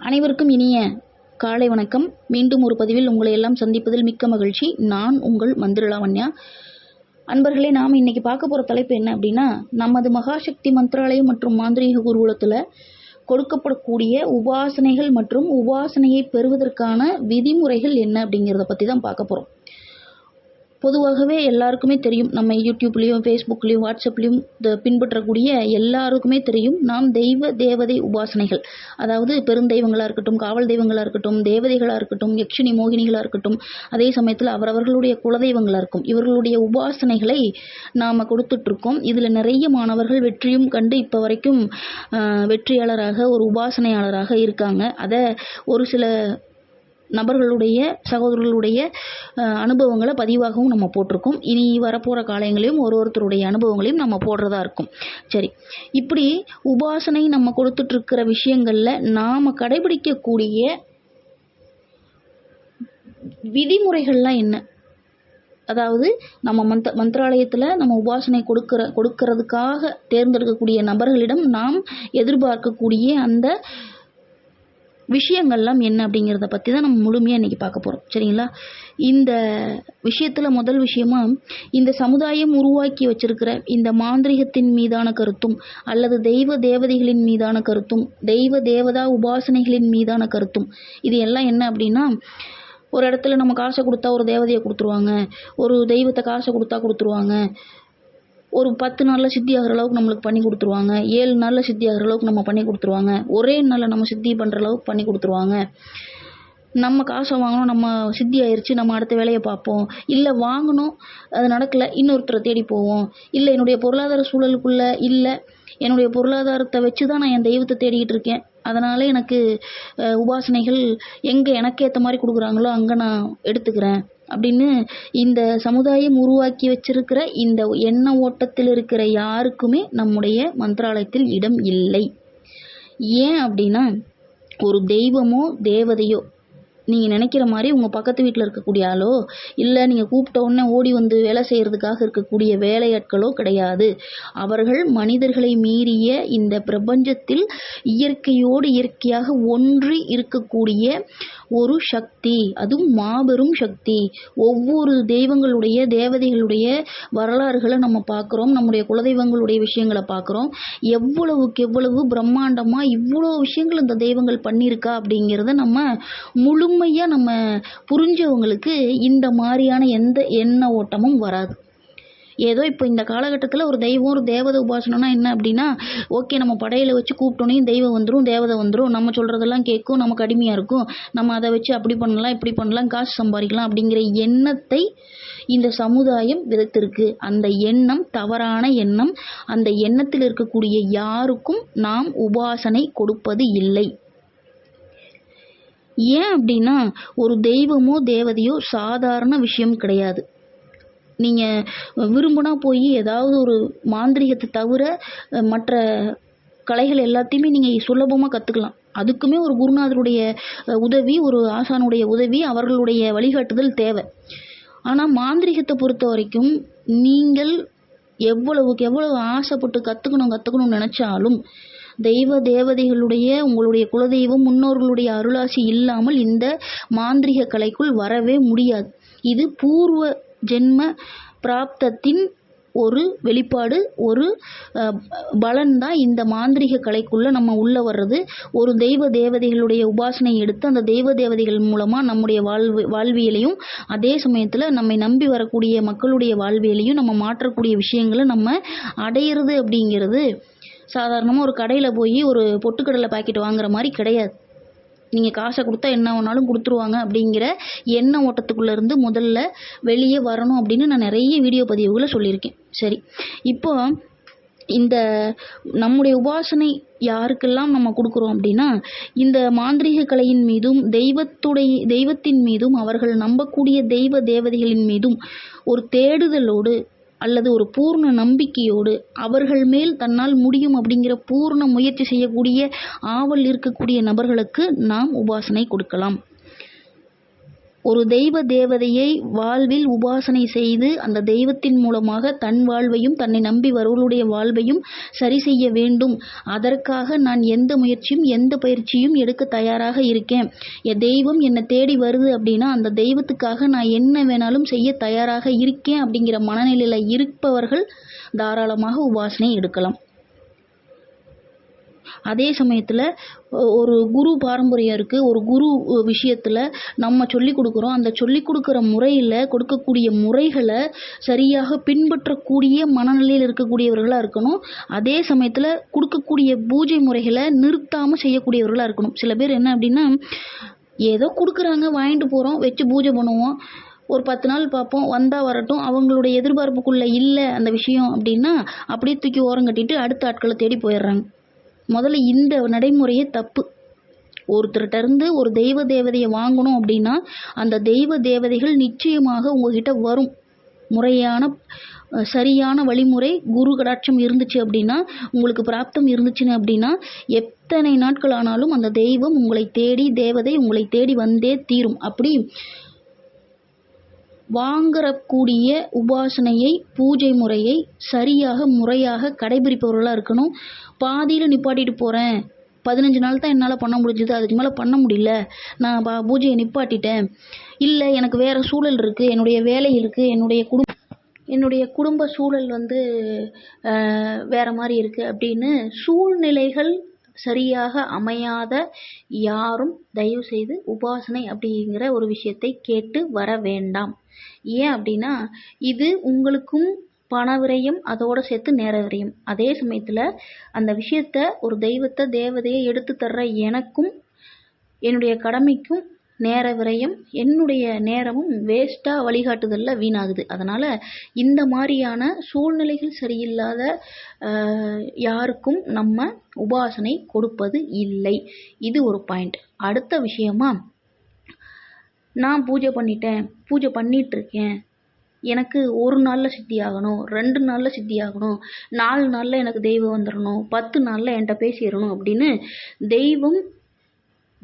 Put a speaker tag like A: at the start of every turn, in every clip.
A: அனைவருக்கும் இனிய காலை வணக்கம். மீண்டும் ஒரு பதிவில் உங்களை எல்லாம் சந்திப்பதில் மிக்க மகிழ்ச்சி. நான் உங்கள் மந்திரலாவண்யா அன்பர்களே நாம் இன்னைக்கு பார்க்க போகிற தலைப்பு என்ன அப்படின்னா நமது மகாசக்தி மந்திராலயம் மற்றும் மாந்திரீக குருகுலத்தில் கொடுக்கப்படக்கூடிய உபாசனைகள் மற்றும் உபாசனையை பெறுவதற்கான விதிமுறைகள் என்ன அப்படிங்கிறத பற்றி தான் பார்க்க போகிறோம் பொதுவாகவே எல்லாருக்குமே தெரியும். நம்ம யூடியூப்லேயும் ஃபேஸ்புக்லேயும் வாட்ஸ்அப்லேயும் இந்த பின்பற்றக்கூடிய எல்லாருக்குமே தெரியும். நாம் தெய்வ தேவதை உபாசனைகள். அதாவது பெருந்தெய்வங்களாக இருக்கட்டும் காவல் தெய்வங்களாக இருக்கட்டும் தேவதைகளாக இருக்கட்டும் யக்ஷினி மோகினிகளாக இருக்கட்டும் அதே சமயத்தில் அவரவர்களுடைய குலதெய்வங்களாக இருக்கும். இவர்களுடைய உபாசனைகளை நாம் கொடுத்துட்ருக்கோம். இதில் நிறைய மாணவர்கள் வெற்றியும் கண்டு இப்போ வரைக்கும் வெற்றியாளராக ஒரு உபாசனையாளராக இருக்காங்க. அதை ஒரு சில நபர்களுடைய சகோதரர்களுடைய அனுபவங்களை பதிவாகவும் நம்ம போட்டிருக்கோம். இனி வரப்போகிற காலங்களையும் ஒரு ஒருத்தருடைய அனுபவங்களையும் நம்ம போடுறதா இருக்கும். சரி. இப்படி உபாசனை நம்ம கொடுத்துட்ருக்கிற விஷயங்களில் நாம் கடைபிடிக்கக்கூடிய விதிமுறைகள்லாம் என்ன? அதாவது நம்ம மந்த் மந்திராலயத்தில் நம்ம உபாசனை கொடுக்கிற கொடுக்கறதுக்காக தேர்ந்தெடுக்கக்கூடிய நபர்களிடம் நாம் எதிர்பார்க்கக்கூடிய அந்த விஷயங்கள்லாம் என்ன அப்படிங்கிறத பற்றி தான் நம்ம முழுமையாக இன்றைக்கி பார்க்க போகிறோம் சரிங்களா? இந்த விஷயத்தில் முதல் விஷயமா இந்த சமுதாயம் உருவாக்கி வச்சிருக்கிற இந்த மாந்திரிகத்தின் மீதான கருத்தும் அல்லது தெய்வ தேவதைகளின் மீதான கருத்தும் தெய்வ தேவதா உபாசனைகளின் மீதான கருத்தும் இது எல்லாம் என்ன அப்படின்னா ஒரு இடத்துல நம்ம காசை கொடுத்தா ஒரு தேவதையை கொடுத்துருவாங்க ஒரு தெய்வத்தை காசை கொடுத்தா கொடுத்துருவாங்க ஒரு பத்து நாளில் சித்தி ஆகிற அளவுக்கு நம்மளுக்கு பண்ணி கொடுத்துருவாங்க. ஏழு நாளில் சித்தி ஆகிற அளவுக்கு நம்ம பண்ணி கொடுத்துருவாங்க. ஒரே நாளில் நம்ம சித்தி பண்ணுற அளவுக்கு பண்ணி கொடுத்துருவாங்க. நம்ம காசை வாங்கணும் நம்ம சித்தி ஆயிடுச்சு நம்ம அடுத்த வேலையை பார்ப்போம். இல்லை வாங்கணும் அது நடக்கலை இன்னொருத்தரை தேடி போவோம். இல்லை என்னுடைய பொருளாதார சூழலுக்குள்ளே இல்லை என்னுடைய பொருளாதாரத்தை வச்சு தான் நான் என் தெய்வத்தை தேடிக்கிட்டு இருக்கேன். அதனால் எனக்கு உபாசனைகள் எங்கே எனக்கு ஏற்ற மாதிரி கொடுக்குறாங்களோ அங்கே நான் எடுத்துக்கிறேன். அப்படின்னு இந்த சமுதாயம் உருவாக்கி வச்சிருக்கிற இந்த எண்ண ஓட்டத்தில் இருக்கிற யாருக்குமே நம்முடைய மந்திராலயத்தில் இடம் இல்லை. ஏன் அப்படின்னா ஒரு தெய்வமோ தேவதையோ நீங்கள் நினைக்கிற மாதிரி உங்கள் பக்கத்து வீட்டில் இருக்கக்கூடிய ஆளோ இல்லை நீங்கள் கூப்பிட்ட உடனே ஓடி வந்து வேலை செய்கிறதுக்காக இருக்கக்கூடிய வேலையாட்களோ கிடையாது. அவர்கள் மனிதர்களை மீறிய இந்த பிரபஞ்சத்தில் இயற்கையோடு இயற்கையாக ஒன்றி இருக்கக்கூடிய ஒரு சக்தி. அதுவும் மாபெரும் சக்தி. ஒவ்வொரு தெய்வங்களுடைய தேவதைகளுடைய வரலாறுகளை நம்ம பார்க்குறோம். நம்முடைய குலதெய்வங்களுடைய விஷயங்களை பார்க்குறோம். எவ்வளவுக்கு எவ்வளவு பிரம்மாண்டமாக இவ்வளோ விஷயங்கள் இந்த தெய்வங்கள் பண்ணியிருக்கா அப்படிங்கிறத நம்ம முழு முழுமையாக நம்ம புரிஞ்சவங்களுக்கு இந்த மாதிரியான எந்த எண்ண ஓட்டமும் வராது. ஏதோ இப்போ இந்த காலகட்டத்தில் ஒரு தெய்வம் ஒரு தேவதை உபாசனம்னா என்ன அப்படின்னா ஓகே நம்ம படையில வச்சு கூப்பிட்டோன்னே தெய்வம் வந்துடும் தேவதை வந்துடும் நம்ம சொல்கிறதெல்லாம் கேட்கும் நமக்கு அடிமையாக இருக்கும் நம்ம அதை வச்சு அப்படி பண்ணலாம் இப்படி பண்ணலாம் காசு சம்பாதிக்கலாம் அப்படிங்கிற எண்ணத்தை இந்த சமுதாயம் விதைத்திருக்கு. அந்த எண்ணம் தவறான எண்ணம் அந்த எண்ணத்தில் இருக்கக்கூடிய யாருக்கும் நாம் உபாசனை கொடுப்பது இல்லை. ஏன் அப்படின்னா ஒரு தெய்வமோ தேவதையோ சாதாரண விஷயம் கிடையாது. நீங்கள் விரும்புனா போய் ஏதாவது ஒரு மாந்திரிகத்தை தவிர மற்ற கலைகள் எல்லாத்தையுமே நீங்கள் சுலபமாக கற்றுக்கலாம் அதுக்குமே ஒரு குருநாதருடைய உதவி ஒரு ஆசானுடைய உதவி அவர்களுடைய வழிகாட்டுதல் தேவை. ஆனால் மாந்திரிகத்தை பொறுத்த வரைக்கும் நீங்கள் எவ்வளவுக்கு எவ்வளவு ஆசைப்பட்டு கற்றுக்கணும் கற்றுக்கணும்னு நினச்சாலும் தெய்வ தேவதைகளுடைய உங்களுடைய குலதெய்வம் முன்னோர்களுடைய அருளாசி இல்லாமல் இந்த மாந்திரிக கலைக்குள் வரவே முடியாது. இது பூர்வ ஜென்ம பிராப்தத்தின் ஒரு வெளிப்பாடு ஒரு பலன் தான் இந்த மாந்திரிக கலைக்குள்ளே நம்ம உள்ளே வர்றது. ஒரு தெய்வ தேவதைகளுடைய உபாசனை எடுத்து அந்த தெய்வ தேவதைகள் மூலமாக நம்முடைய வாழ்வு வாழ்வியலையும் அதே சமயத்தில் நம்மை நம்பி வரக்கூடிய மக்களுடைய வாழ்வியலையும் நம்ம மாற்றக்கூடிய விஷயங்களை நம்ம அடையிறது அப்படிங்கிறது சாதாரணமாக ஒரு கடையில் போய் ஒரு பொட்டுக்கடலை பாக்கெட் வாங்குற மாதிரி கிடையாது. நீங்கள் காசை கொடுத்தா என்ன வேணாலும் கொடுத்துருவாங்க அப்படிங்கிற எண்ண ஓட்டத்துக்குள்ளேருந்து முதல்ல வெளியே வரணும் அப்படின்னு நான் நிறைய வீடியோ பதிவுகளை சொல்லியிருக்கேன். சரி இப்போ இந்த நம்முடைய உபாசனை யாருக்கெல்லாம் நம்ம கொடுக்குறோம் அப்படின்னா இந்த மாந்திரீக கலையின் மீதும் தெய்வத்துடைய தெய்வத்தின் மீதும் அவர்கள் நம்பக்கூடிய தெய்வ தேவதைகளின் மீதும் ஒரு தேடுதலோடு அல்லது ஒரு பூர்ண நம்பிக்கையோடு அவர்கள் மேல் தன்னால் முடியும் அப்படிங்கிற பூர்ண முயற்சி செய்யக்கூடிய ஆவல் இருக்கக்கூடிய நபர்களுக்கு நாம் உபாசனை கொடுக்கலாம். ஒரு தெய்வ தேவதையை வாழ்வில் உபாசனை செய்து அந்த தெய்வத்தின் மூலமாக தன் வாழ்வையும் தன்னை நம்பி வருவளுடைய வாழ்வையும் சரி செய்ய வேண்டும். அதற்காக நான் எந்த முயற்சியும் எந்த பயிற்சியும் எடுக்க தயாராக இருக்கேன். என் தெய்வம் என்னை தேடி வருது அப்படின்னா அந்த தெய்வத்துக்காக நான் என்ன வேணாலும் செய்ய தயாராக இருக்கேன் அப்படிங்கிற மனநிலையில் இருப்பவர்கள் தாராளமாக உபாசனை எடுக்கலாம். அதே சமயத்தில் ஒரு குரு பாரம்பரியம் இருக்குது ஒரு குரு விஷயத்தில் நம்ம சொல்லி கொடுக்குறோம். அந்த சொல்லி கொடுக்குற முறையில் கொடுக்கக்கூடிய முறைகளை சரியாக பின்பற்றக்கூடிய மனநிலையில் இருக்கக்கூடியவர்களாக இருக்கணும். அதே சமயத்தில் கொடுக்கக்கூடிய பூஜை முறைகளை நிறுத்தாமல் செய்யக்கூடியவர்களாக இருக்கணும். சில பேர் என்ன அப்படின்னா ஏதோ கொடுக்குறாங்க வாங்கிட்டு போகிறோம் வச்சு பூஜை பண்ணுவோம். ஒரு பத்து நாள் பார்ப்போம் வந்தால் வரட்டும். அவங்களுடைய எதிர்பார்ப்புக்குள்ளே இல்லை அந்த விஷயம் அப்படின்னா அப்படியே தூக்கி ஓரம் கட்டிட்டு அடுத்த ஆட்களை தேடி போயிடுறாங்க. முதல்ல இந்த நடைமுறையே தப்பு. ஒருத்தர்கிட்ட இருந்து ஒரு தெய்வ தேவதையை வாங்கணும் அப்படின்னா அந்த தெய்வ தேவதைகள் நிச்சயமாக உங்ககிட்ட வரும். முறையான சரியான வழிமுறை குரு கடாட்சம் இருந்துச்சு அப்படின்னா உங்களுக்கு பிராப்தம் இருந்துச்சுன்னு அப்படின்னா எத்தனை நாட்கள் ஆனாலும் அந்த தெய்வம் உங்களை தேடி தேவதை உங்களை தேடி வந்தே தீரும். அப்படி வாங்கக்கூடிய உபாசனையை பூஜை முறையை சரியாக முறையாக கடைபிடிப்பவர்களாக இருக்கணும். பாதியில் நிப்பாட்டிட்டு போகிறேன் பதினஞ்சு நாள் தான் என்னால் பண்ண முடிஞ்சது. அதுக்கு மேலே பண்ண முடியல. நான் பா பூஜையை நிப்பாட்டிட்டேன். இல்லை எனக்கு வேறு சூழல் இருக்குது என்னுடைய வேலை இருக்குது என்னுடைய குடும் என்னுடைய குடும்ப சூழல் வந்து வேறு மாதிரி இருக்குது அப்படின்னு சூழ்நிலைகள் சரியாக அமையாத யாரும் தயவுசெய்து உபாசனை அப்படிங்கிற ஒரு விஷயத்தை கேட்டு வர வேண்டாம். ஏன் அப்படின்னா இது உங்களுக்கும் பண விரயம் அதோட சேர்த்து நேர விரயம். அதே சமயத்தில் அந்த விஷயத்த ஒரு தெய்வத்தை தேவதையை எடுத்து தர்ற எனக்கும் என்னுடைய கடமைக்கும் நேர விரயம் என்னுடைய நேரமும் வேஸ்ட்டாக வழிகாட்டுதலில் வீணாகுது. அதனால் இந்த மாதிரியான சூழ்நிலைகள் சரியில்லாத யாருக்கும் நம்ம உபாசனை கொடுப்பது இல்லை. இது ஒரு பாயிண்ட் அடுத்த விஷயமா நான் பூஜை பண்ணிட்டேன் பூஜை பண்ணிகிட்ருக்கேன் எனக்கு ஒரு நாளில் சித்தி ஆகணும் ரெண்டு நாளில் சித்தி ஆகணும் நாலு நாளில் எனக்கு தெய்வம் வந்துடணும் பத்து நாளில் என்கிட்ட பேசிடணும் அப்படின்னு தெய்வம்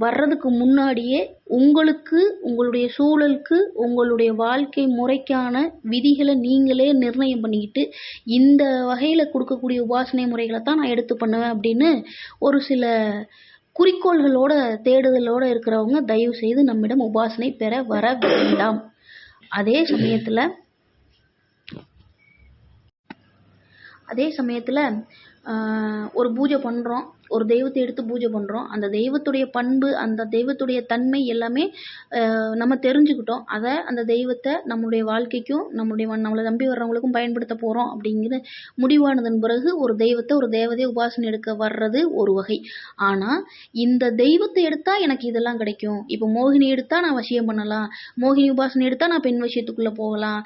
A: வர்றதுக்கு முன்னாடியே உங்களுக்கு உங்களுடைய சூழலுக்கு உங்களுடைய வாழ்க்கை முறைக்கான விதிகளை நீங்களே நிர்ணயம் பண்ணிக்கிட்டு இந்த வகையில் கொடுக்கக்கூடிய உபாசனை முறைகளை தான் நான் எடுத்து பண்ணுவேன் அப்படின்னு ஒரு சில குறிக்கோள்களோட தேடுதலோட இருக்கிறவங்க தயவு செய்து நம்மிடம் உபாசனை பெற வர வேண்டாம். அதே சமயத்தில் அதே சமயத்தில் ஒரு பூஜை பண்ணுறோம் ஒரு தெய்வத்தை எடுத்து பூஜை பண்ணுறோம் அந்த தெய்வத்துடைய பண்பு அந்த தெய்வத்துடைய தன்மை எல்லாமே நம்ம தெரிஞ்சுக்கிட்டோம். அதை அந்த தெய்வத்தை நம்மளுடைய வாழ்க்கைக்கும் நம்முடைய நம்மளை நம்பி வர்றவங்களுக்கும் பயன்படுத்த போகிறோம் அப்படிங்கிற முடிவானதன் பிறகு ஒரு தெய்வத்தை ஒரு தேவதையை உபாசனை எடுக்க வர்றது ஒரு வகை. ஆனால் இந்த தெய்வத்தை எடுத்தால் எனக்கு இதெல்லாம் கிடைக்கும். இப்போ மோகினி எடுத்தால் நான் வசியம் பண்ணலாம். மோகினி உபாசனை எடுத்தால் நான் பெண் விஷயத்துக்குள்ளே போகலாம்.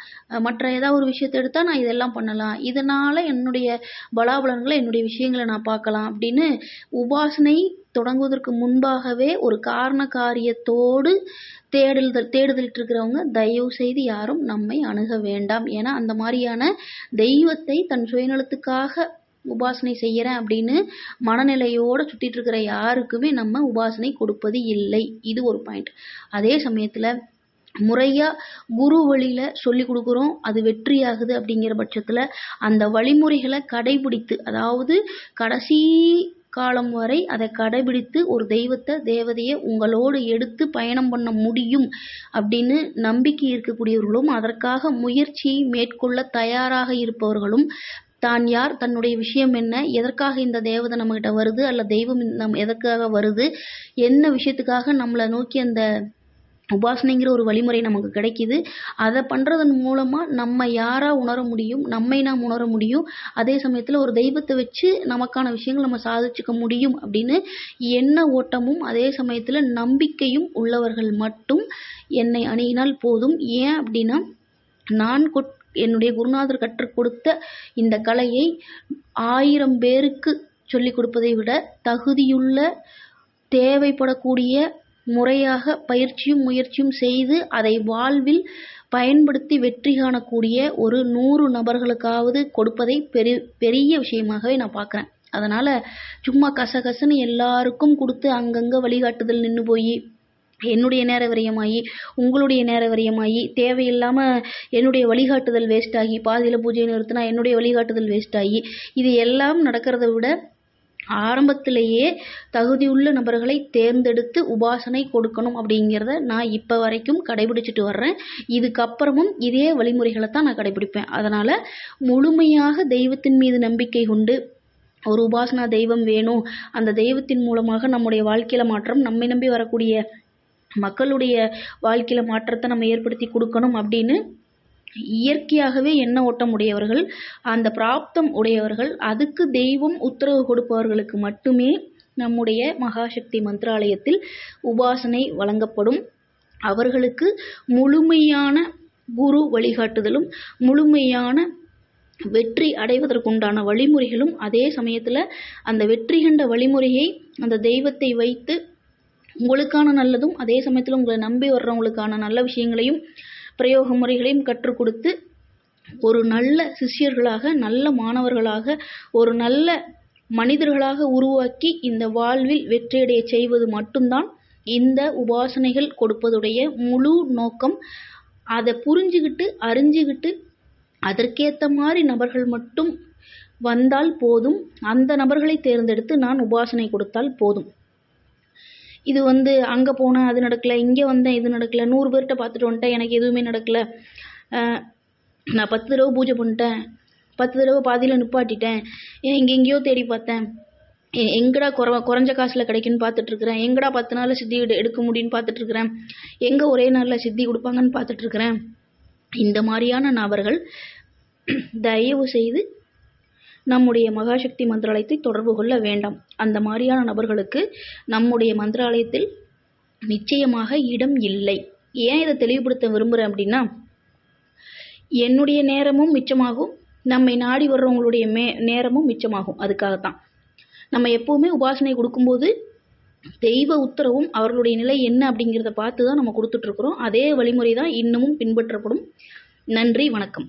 A: மற்ற ஏதாவது ஒரு விஷயத்தை எடுத்தால் நான் இதெல்லாம் பண்ணலாம். இதனால் என்னுடைய பலாபலன்களை என்னுடைய விஷயங்களை நான் பார்க்கலாம் அப்படின்னு உபாசனை தொடங்குவதற்கு முன்பாகவே ஒரு காரண காரியத்தோடு தேடுதல் தேடுதலிட்டு இருக்கிறவங்க தயவு செய்து யாரும் நம்மை அணுக வேண்டாம். ஏன்னா அந்த மாதிரியான தெய்வத்தை தன் சுயநலத்துக்காக உபாசனை செய்கிறேன் அப்படின்னு மனநிலையோடு சுற்றிட்டு இருக்கிற யாருக்குமே நம்ம உபாசனை கொடுப்பது இல்லை. இது ஒரு பாயிண்ட் அதே சமயத்தில் முறையாக குரு வழியில் சொல்லி கொடுக்குறோம் அது வெற்றியாகுது அப்படிங்கிற பட்சத்தில் அந்த வழிமுறைகளை கடைபிடித்து அதாவது கடைசி காலம் வரை அதை கடைபிடித்து ஒரு தெய்வத்தை தேவதையை உங்களோடு எடுத்து பயணம் பண்ண முடியும் அப்படின்னு நம்பிக்கை இருக்கக்கூடியவர்களும் அதற்காக முயற்சியை மேற்கொள்ள தயாராக இருப்பவர்களும் தான் யார்? தன்னுடைய விஷயம் என்ன? எதற்காக இந்த தேவதை நம்மகிட்ட வருது? அல்ல தெய்வம் நம் எதற்காக வருது? என்ன விஷயத்துக்காக நம்மளை நோக்கி அந்த உபாசனைங்கிற ஒரு வழிமுறை நமக்கு கிடைக்கிது. அதை பண்ணுறதன் மூலமாக நம்ம யாராக உணர முடியும் நம்மை நாம் உணர முடியும் அதே சமயத்தில் ஒரு தெய்வத்தை வச்சு நமக்கான விஷயங்கள் நம்ம சாதிச்சுக்க முடியும் அப்படின்னு எண்ண ஓட்டமும் அதே சமயத்தில் நம்பிக்கையும் உள்ளவர்கள் மட்டும் என்னை அணுகினால் போதும். ஏன் அப்படின்னா நான் கொட் என்னுடைய குருநாதர் கற்றுக் கொடுத்த இந்த கலையை ஆயிரம் பேருக்கு சொல்லிக் கொடுப்பதை விட தகுதியுள்ள தேவைப்படக்கூடிய முறையாக பயிற்சியும் முயற்சியும் செய்து அதை வாழ்வில் பயன்படுத்தி வெற்றி காணக்கூடிய ஒரு நூறு நபர்களுக்காவது கொடுப்பதை பெரி பெரிய விஷயமாகவே நான் பார்க்குறேன். அதனால் சும்மா கசகசன்னு எல்லாருக்கும் கொடுத்து அங்கங்கே வழிகாட்டுதல் நின்று போய் என்னுடைய நேர விரயமாகி உங்களுடைய நேர விரயமாகி தேவையில்லாமல் என்னுடைய வழிகாட்டுதல் வேஸ்ட் ஆகி பாதியில் பூஜை நிறுத்தினா என்னுடைய வழிகாட்டுதல் வேஸ்ட் ஆகி இது எல்லாம் நடக்கிறத விட ஆரம்பத்திலேயே தகுதியுள்ள நபர்களை தேர்ந்தெடுத்து உபாசனை கொடுக்கணும் அப்படிங்கிறத நான் இப்போ வரைக்கும் கடைபிடிச்சிட்டு வர்றேன். இதுக்கப்புறமும் இதே வழிமுறைகளை தான் நான் கடைபிடிப்பேன். அதனால் முழுமையாக தெய்வத்தின் மீது நம்பிக்கை கொண்டு ஒரு உபாசனா தெய்வம் வேணும். அந்த தெய்வத்தின் மூலமாக நம்முடைய வாழ்க்கையில் மாற்றம் நம்மை நம்பி வரக்கூடிய மக்களுடைய வாழ்க்கையில் மாற்றத்தை நம்ம ஏற்படுத்தி கொடுக்கணும் அப்படின்னு இயற்கையாகவே எண்ண ஓட்டம் உடையவர்கள் அந்த பிராப்தம் உடையவர்கள் அதுக்கு தெய்வம் உத்தரவு கொடுப்பவர்களுக்கு மட்டுமே நம்முடைய மகாசக்தி மந்திராலயத்தில் உபாசனை வழங்கப்படும். அவர்களுக்கு முழுமையான குரு வழிகாட்டுதலும் முழுமையான வெற்றி அடைவதற்குண்டான வழிமுறைகளும் அதே சமயத்தில் அந்த வெற்றி கண்ட வழிமுறையை அந்த தெய்வத்தை வைத்து உங்களுக்கான நல்லதும் அதே சமயத்தில் உங்களை நம்பி வர்றவங்களுக்கான நல்ல விஷயங்களையும் பிரயோக முறைகளையும் கற்றுக் கொடுத்து ஒரு நல்ல சிஷ்யர்களாக நல்ல மாணவர்களாக ஒரு நல்ல மனிதர்களாக உருவாக்கி இந்த வாழ்வில் வெற்றியடைய செய்வது மட்டும்தான் இந்த உபாசனைகள் கொடுப்பதுடைய முழு நோக்கம். அதை புரிஞ்சுக்கிட்டு அறிஞ்சுக்கிட்டு அதற்கேற்ற மாதிரி நபர்கள் மட்டும் வந்தால் போதும். அந்த நபர்களை தேர்ந்தெடுத்து நான் உபாசனை கொடுத்தால் போதும். இது வந்து அங்கே போனேன் அது நடக்கலை இங்கே வந்தேன் இது நடக்கலை நூறு பேர்கிட்ட பார்த்துட்டு வந்துட்டேன் எனக்கு எதுவுமே நடக்கலை. நான் பத்து தடவை பூஜை பண்ணிட்டேன். பத்து தடவை பாதியில் நிப்பாட்டிட்டேன். எங்கெங்கேயோ தேடி பார்த்தேன். எங்கடா குற குறைஞ்ச காசில் கிடைக்குன்னு பார்த்துட்ருக்குறேன் எங்கடா பத்து நாளில் சித்தி எடுக்க முடியும்னு பார்த்துட்ருக்குறேன் எங்கே ஒரே நாளில் சித்தி கொடுப்பாங்கன்னு பார்த்துட்ருக்குறேன் இந்த மாதிரியான நபர்கள் தயவு செய்து நம்முடைய மகாசக்தி மந்திராலயத்தை தொடர்பு கொள்ள வேண்டாம். அந்த மாதிரியான நபர்களுக்கு நம்முடைய மந்திராலயத்தில் நிச்சயமாக இடம் இல்லை. ஏன் இதை தெளிவுபடுத்த விரும்புகிறேன் அப்படின்னா என்னுடைய நேரமும் மிச்சமாகும் நம்மை நாடி வர்றவங்களுடைய மே நேரமும் மிச்சமாகும். அதுக்காகத்தான். நம்ம எப்போவுமே உபாசனை கொடுக்கும்போது தெய்வ உத்தரவும் அவர்களுடைய நிலை என்ன அப்படிங்கிறத பார்த்து தான் நம்ம கொடுத்துட்ருக்குறோம் அதே வழிமுறை தான் இன்னமும் பின்பற்றப்படும். நன்றி வணக்கம்.